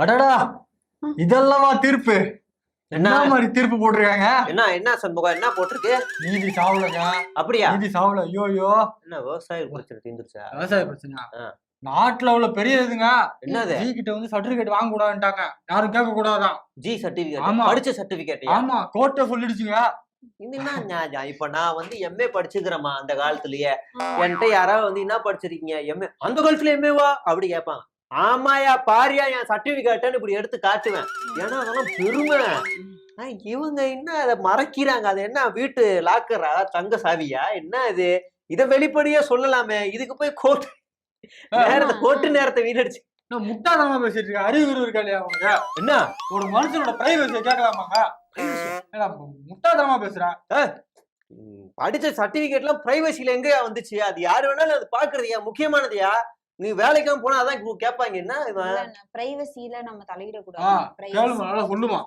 அடடா இதெல்லவா தீர்ப்பு? என்ன? மாதிரி தீர்ப்பு போட்டிருக்காங்க? என்ன என்ன சண்முகம் என்ன போட்டிருக்கு? நீதி சாவலங்க. அப்படியா? நீதி சாவல ஐயோ ஐயோ என்ன விவசாய பிரச்சனை தீர்ந்துருச்சா? விவசாய பிரச்சனை. நாட்டுல உள்ள பெரிய இதுங்க. என்னது? ஜி கிட்ட வந்து சர்டிபிகேட் வாங்க கூடாதுட்டாங்க யாரும் கேட்க கூடாதான் ஜி சர்டிபிகேட் ஆமா. படிச்ச சர்டிபிகேட் ஆமா கோர்ட்டை சொல்லிடுச்சுங்க. இது என்ன நியாயம்? இப்ப நான் வந்து எம்ஏ படிச்சுக்கிறேம்மா அந்த காலத்துலயே. என்கிட்ட யாராவது வந்து என்ன படிச்சிருக்கீங்க? எம்ஏ அந்த காலத்துல எம்ஏவா அப்படி கேட்பாங்க. ஆமாயா பாரியா என் சர்டிபிகேட்னு இப்படி எடுத்து காட்டுவேன். ஏன்னா அதெல்லாம் பெருமை. இவங்க என்ன அதை மறைக்கிறாங்க? அது என்ன வீட்டு லாக்கரா தங்க சாவியா? என்ன இது? இத வெளிப்படையா சொல்லலாமே. இதுக்கு போய் கோர்ட் நேரத்தை கோர்ட்டு நேரத்தை வீணடிச்சு. என்ன முட்டாதனமா பேசிட்டு இருக்க அறிவு இருக்கா இல்லையா அவங்க என்ன? ஒரு மனுஷனோட பிரைவசியை கேட்கலாமாங்க முட்டாதனமா பேசுற? ம், படிச்ச சர்டிபிகேட்லாம் பிரைவசில எங்கயா வந்துச்சு அது யாரு வேணாலும் அது பாக்குறதுயா முக்கியமானதுயா? நீ வேலைக்கெல்லாம் போனா அதான் கேட்பாங்க என்ன பிரைவசில நம்ம தலையிடக்கூடாது. கேளுமா சொல்லுமா.